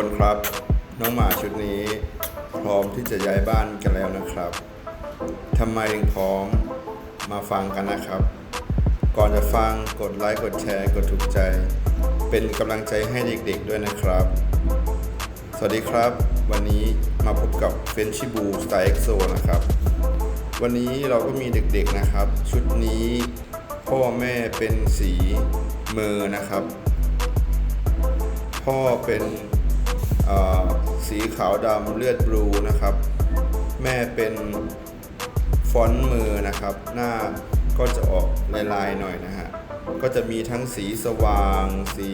คนครับ น้องหมาชุดนี้ พร้อมที่จะย้ายบ้านกันแล้วนะครับทำไมถึงพร้อมมาฟังกันนะครับ ก่อนจะฟังกดไลค์กดแชร์กดถูกใจ เป็นกำลังใจให้เด็กๆด้วยนะครับ สวัสดีครับ วันนี้มาพบกับเฟนชิบูสไตล์เอ็กโซนะครับ วันนี้เราก็มีเด็กๆนะครับ ชุดนี้พ่อแม่เป็นสีเมอร์นะครับ พ่อเป็น สีขาวดำเลือดบลูนะครับ แม่เป็นฟอนต์มือนะครับ หน้าก็จะออกลายๆหน่อยนะฮะ ก็จะมีทั้งสีสว่าง สี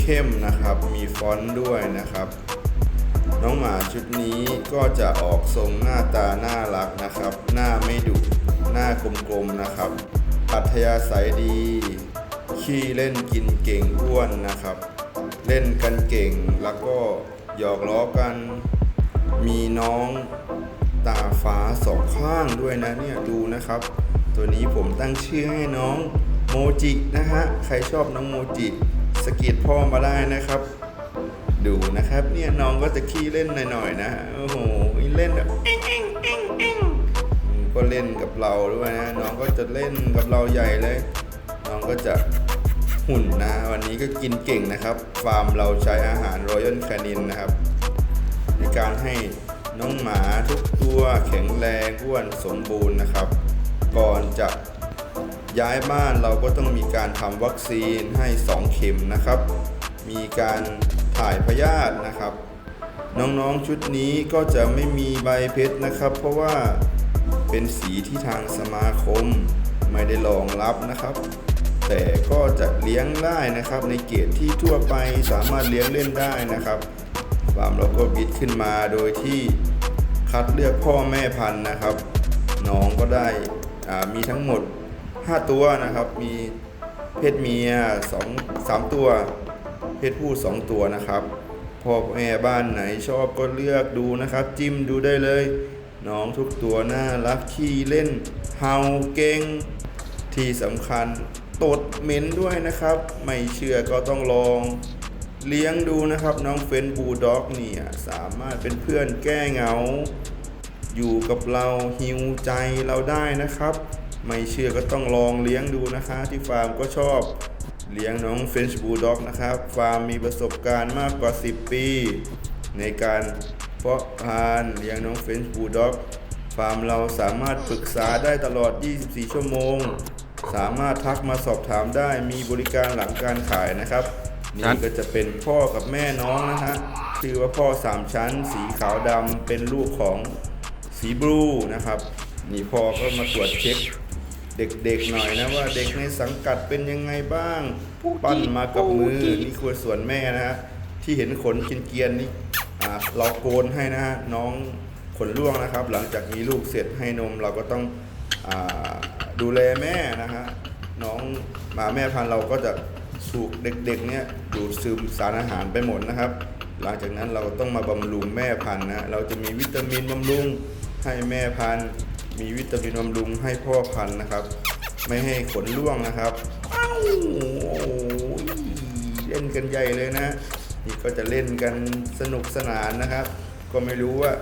เข้มๆนะครับ มีฟอนต์ด้วยนะครับ น้องหมาชุดนี้ก็จะออกทรงหน้าตาน่ารักนะครับ หน้าไม่ดุ หน้ากลมๆนะครับ อัธยาศัยดี ขี้เล่นกินเก่งอ้วนนะครับ เล่นกันเก่ง แล้วก็หยอกล้อกัน มีน้องตาฟ้าสองข้างด้วยนะเนี่ยดูนะครับ ตัวนี้ผมตั้งชื่อให้น้องโมจินะฮะ ใครชอบน้องโมจิสกิดพ่อมาได้นะครับ ดูนะครับเนี่ยน้องก็จะขี้เล่นหน่อยๆนะโอ้โหเล่นแบบเอ็งเอ็งเอ็งเอ็งก็เล่นกับเราด้วยนะน้องก็จะเล่นกับเราใหญ่เลย น้องก็จะ หุ่นนะ วันนี้ก็กินเก่งนะครับ ฟาร์มเราใช้อาหารรอยัลแคนินนะครับ ในการให้น้องหมาทุกตัวแข็งแรงอ้วนสมบูรณ์นะครับ ก่อนจะย้ายบ้านเราก็ต้องมีการทำวัคซีนให้ 2 เข็มนะครับ มีการถ่ายพยาธินะครับ น้องๆชุดนี้ก็จะไม่มีใบเพชรนะครับ เพราะว่าเป็นสีที่ทางสมาคมไม่ได้รองรับนะครับ แต่ก็จะเลี้ยงได้นะครับ ในเกตที่ทั่วไปสามารถเลี้ยงเล่นได้นะครับฟาร์มเราก็บิดขึ้นมาโดยที่คัดเลือกพ่อแม่พันธุ์นะครับ น้องก็ได้มีทั้งหมด 5 ตัวนะครับ มีเพศเมีย2 3ตัว เพศผู้ 2 ตัวนะครับพ่อแม่บ้านไหนชอบก็เลือกดูนะครับ จิ้มดูได้เลย น้องทุกตัวน่ารักขี้เล่นเห่าเก่งที่สำคัญ ตดเหม็นด้วยนะครับ ไม่เชื่อก็ต้องลองเลี้ยงดูนะครับ น้องเฟนบูลด็อกเนี่ยสามารถเป็นเพื่อนแก้เหงา อยู่กับเราฮิวใจเราได้นะครับ ไม่เชื่อก็ต้องลองเลี้ยงดูนะคะ ที่ฟาร์มก็ชอบเลี้ยงน้องเฟนช์บูลด็อกนะครับ ฟาร์มมีประสบการณ์มากกว่า 10 ปี ในการเพาะพันธุ์เลี้ยงน้องเฟนช์บูลด็อกฟาร์มเราสามารถปรึกษาได้ตลอด 24 ชั่วโมง สามารถทักมาสอบถามได้มีบริการหลังการขายนะครับ นี่ก็จะเป็นพ่อกับแม่น้องนะฮะชื่อว่าพ่อสามชั้น สีขาวดำเป็นลูกของสีบลูนะครับนี่พ่อก็มาตรวจเช็คเด็กๆหน่อยนะว่าเด็กในสังกัดเป็นยังไงบ้าง ปั้นมากับมือนี่คือส่วนแม่นะฮะที่เห็นขนเกรียนๆนี่อ่าเราโกนให้นะฮะน้องขนร่วงนะครับ หลังจากมีลูกเสร็จให้นมเราก็ต้องอา ดูแลแม่นะฮะน้องหมาแม่พันธุ์เราก็จะถูกเด็กๆเนี่ยดูดซึมสารอาหารไปหมดนะครับ หลังจากนั้นเราต้องมาบำรุงแม่พันธุ์นะเราจะมีวิตามินบำรุงให้แม่พันธุ์ มีวิตามินบำรุงให้พ่อพันธุ์นะครับ ไม่ให้ขนร่วงนะครับอ้าวโอ้ยเล่นกันใหญ่เลยนะนี่ก็จะเล่นกันสนุกสนานนะครับ ก็ไม่รู้ว่า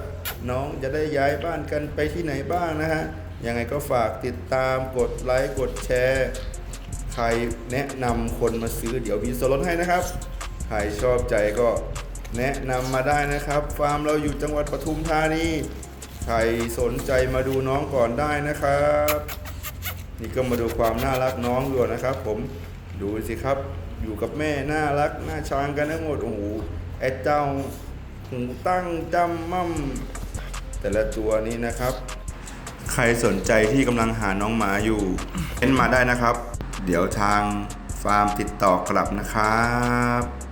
น้องจะได้ย้ายบ้านกันไปที่ไหนบ้างนะฮะ ยังไงก็ฝากติดตามกดไลค์กดแชร์ ใครแนะนำคนมาซื้อเดี๋ยวมีส่วนลดให้นะครับ ใครชอบใจก็แนะนำมาได้นะครับ ฟาร์มเราอยู่จังหวัดปทุมธานีใครสนใจมาดูน้องก่อนได้นะครับ นี่ก็มาดูความน่ารักน้องดูนะครับ ผมดูสิครับ อยู่กับแม่น่ารักน่าช้างกันทั้งหมดโอ้โหไอ้เจ้าหูตั้งจำมั่มแต่ละตัวนี้นะครับ ใครสนใจที่กำลังหาน้องหมาอยู่เพ้นมาได้นะครับ เดี๋ยวทางฟาร์มติดต่อกลับนะครับ